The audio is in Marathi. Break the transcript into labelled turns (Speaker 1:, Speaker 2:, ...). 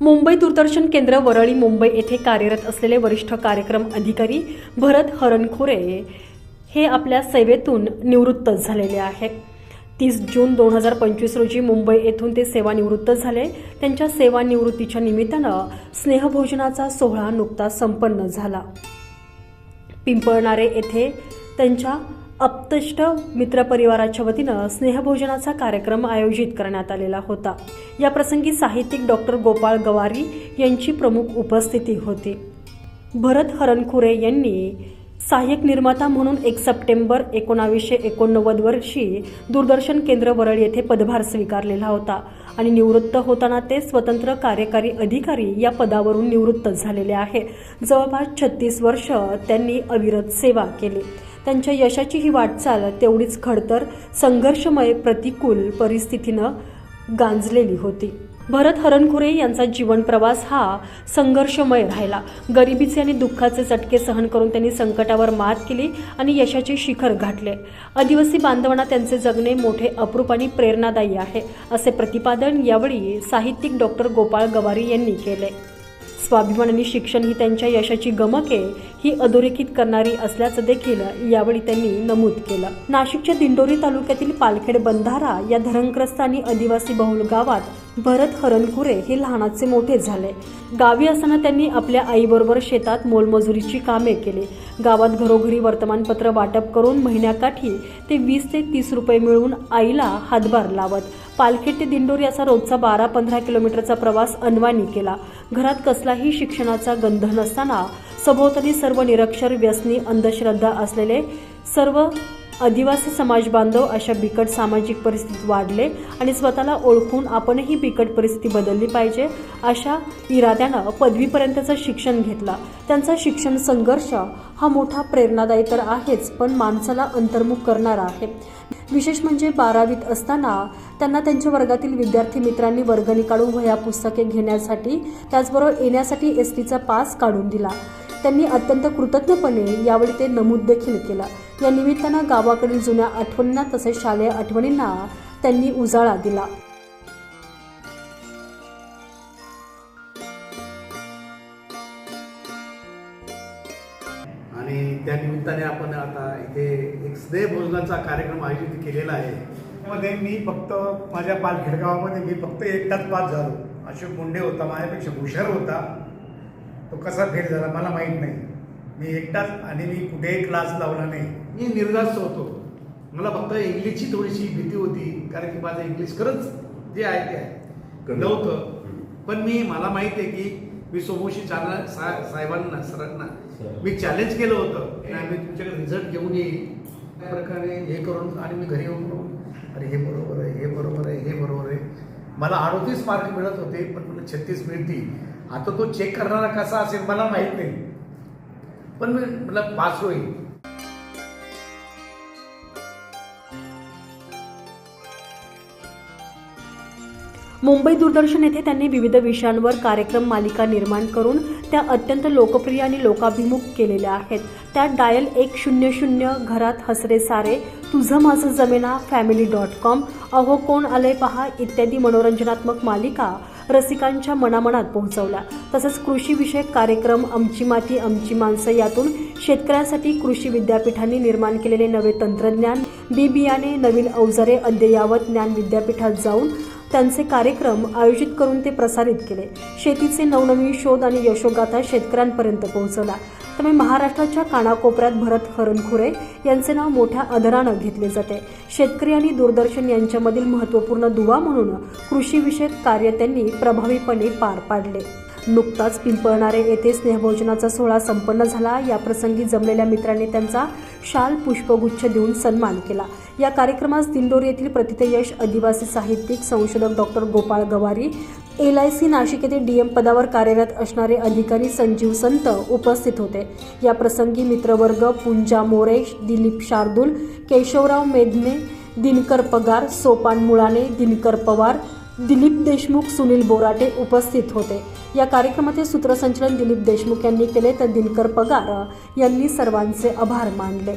Speaker 1: मुंबई दूरदर्शन केंद्र वरळी मुंबई येथे कार्यरत असलेले वरिष्ठ कार्यक्रम अधिकारी भरत हरणखोरे हे आपल्या सेवेतून निवृत्त झालेले आहे तीस जून दोन हजार पंचवीस रोजी मुंबई येथून ते सेवानिवृत्त झाले. त्यांच्या सेवानिवृत्तीच्या निमित्तानं स्नेहभोजनाचा सोहळा नुकताच संपन्न झाला. पिंपळणारे येथे त्यांच्या अपतष्ट मित्रपरिवाराच्या वतीनं स्नेहभोजनाचा कार्यक्रम आयोजित करण्यात आलेला होता. या प्रसंगी साहित्यिक डॉक्टर गोपाळ गवारी यांची प्रमुख उपस्थिती होती. भरत हरणखुरे यांनी सहाय्यक निर्माता म्हणून एक सप्टेंबर एकोणावीसशे एकोणनव्वद वर्षी दूरदर्शन केंद्र वरळ येथे पदभार स्वीकारलेला होता आणि निवृत्त होताना ते स्वतंत्र कार्यकारी अधिकारी या पदावरून निवृत्त झालेले आहे. जवळपास छत्तीस वर्ष त्यांनी अविरत सेवा केली. त्यांच्या यशाची ही वाटचाल तेवढीच खडतर संघर्षमय प्रतिकूल परिस्थितीनं गांजलेली होती. भरत हरणखुरे यांचा जीवन प्रवास हा संघर्षमय राहिला. गरिबीचे आणि दुःखाचे चटके सहन करून त्यांनी संकटावर मात केली आणि यशाचे शिखर गाठले. आदिवासी बांधवांना त्यांचे जगणे मोठे अप्रूप आणि प्रेरणादायी आहे असे प्रतिपादन यावेळी साहित्यिक डॉक्टर गोपाळ गवारी यांनी केले. स्वाभिमान शिक्षण ही त्यांच्या यशाची गमके ही अधोरेखित करणारी असल्याचं देखील यावेळी त्यांनी नमूद केलं. नाशिकच्या दिंडोरी तालुक्यातील पालखेड बंधारा या धरणग्रस्त आणि आदिवासी बहुल गावात भरत हरणखुरे हे लहानाचे मोठे झाले. गावी असताना त्यांनी आपल्या आईबरोबर शेतात मोलमजुरीची कामे केली. गावात घरोघरी वर्तमानपत्र वाटप करून महिन्याकाठी ते वीस ते तीस रुपये मिळवून आईला हातभार लावत. पालखेट ते दिंडोरी असा रोजचा बारा पंधरा किलोमीटरचा प्रवास अनवाणी केला. घरात कसलाही शिक्षणाचा गंध नसताना सभोवताली सर्व निरक्षर व्यसनी अंधश्रद्धा असलेले सर्व आदिवासी समाज बांधव अशा बिकट सामाजिक परिस्थितीत वाढले आणि स्वतःला ओळखून आपणही बिकट परिस्थिती बदलली पाहिजे अशा इराद्यानं पदवीपर्यंतचं शिक्षण घेतला. त्यांचा शिक्षण संघर्ष हा मोठा प्रेरणादायी तर आहेच पण माणसाला अंतर्मुख करणारा आहे. विशेष म्हणजे बारावीत असताना त्यांना त्यांच्या वर्गातील विद्यार्थी मित्रांनी वर्गणी काढून वह्या पुस्तके घेण्यासाठी त्याचबरोबर येण्यासाठी एस टीचा पास काढून दिला. त्यांनी अत्यंत कृतज्ञपणे यावेळी ते नमूद देखील केलं. या निमित्तानं गावाकडील जुन्या आठवणींना तसेच शालेय आठवणींना त्यांनी उजाळा दिला.
Speaker 2: आणि त्या निमित्ताने आपण आता इथे एक स्नेह भोजनाचा कार्यक्रम आयोजित केलेला आहे.
Speaker 3: मध्ये मी फक्त माझ्या पालखेड गावामध्ये मी फक्त एकटाच पास झालो. अशोक मुंडे होता माझ्यापेक्षा हुशार होता. तो कसा फेल झाला मला माहीत नाही. मी एकटाच आणि मी कुठेही क्लास लावला नाही.
Speaker 2: मी निर्धास्त होतो. मला फक्त इंग्लिशची थोडीशी भीती होती कारण की माझं इंग्लिश खरंच जे आहे ते आहे. नव्हतं. पण मी मला माहिती आहे की मी सोमोशी चालना सा साहेबांना सरांना. मी चॅलेंज केलं होतं. की नाही, मी तुमच्याकडे रिझल्ट घेऊन येईल त्या प्रकारे हे करून आणि मी घरी येऊन अरे हे बरोबर आहे हे बरोबर आहे हे बरोबर आहे. मला अडोतीस मार्क मिळत होते पण मला छत्तीस मिळतील. आता तो चेक करणारा कसा असेल मला माहीत नाही. पण मी मला पास होईल
Speaker 1: मुंबई दूरदर्शन येथे त्यांनी विविध विषयांवर कार्यक्रम मालिका निर्माण करून त्या अत्यंत लोकप्रिय आणि लोकाभिमुख केलेल्या आहेत. त्यात डायल एक शून्य शून्य घरात हसरे सारे तुझं माझं जमेना फॅमिली डॉट कॉम अहो कोण आले पहा इत्यादी मनोरंजनात्मक मालिका रसिकांच्या मनामनात पोहोचवल्या. तसंच कृषीविषयक कार्यक्रम आमची माती आमची माणसं यातून शेतकऱ्यांसाठी कृषी विद्यापीठांनी निर्माण केलेले नवे तंत्रज्ञान बी बियाणे नवीन अवजारे अद्ययावत ज्ञान विद्यापीठात जाऊन त्यांचे कार्यक्रम आयोजित करून ते प्रसारित केले. शेतीचे नवनवीन शोध आणि यशोगाथा शेतकऱ्यांपर्यंत पोहोचवला. त्यामुळे महाराष्ट्राच्या कानाकोपऱ्यात भरत हरणखुरे यांचे नाव मोठ्या आदरानं घेतले जाते. शेतकरी आणि दूरदर्शन यांच्यामधील महत्त्वपूर्ण दुवा म्हणून कृषीविषयक कार्य त्यांनी प्रभावीपणे पार पाडले. नुकताच पिंपळणारे येथे स्नेहभोजनाचा सोहळा संपन्न झाला. या प्रसंगी जमलेल्या मित्रांनी त्यांचा शाल पुष्पगुच्छ देऊन सन्मान केला. या कार्यक्रमास दिंडोर येथील प्रतिथयश आदिवासी साहित्यिक संशोधक डॉक्टर गोपाळ गवारी एल आय सी नाशिक येथे डी एम पदावर कार्यरत असणारे अधिकारी संजीव संत उपस्थित होते. या प्रसंगी मित्रवर्ग पुंजा मोरेश दिलीप शार्दूल केशवराव मेधने दिनकर पगार सोपान मुळाने दिनकर पवार दिलीप देशमुख सुनील बोराटे उपस्थित होते. या कार्यक्रमाचे सूत्रसंचलन दिलीप देशमुख यांनी केले तर दिनकर पगार यांनी सर्वांचे आभार मानले.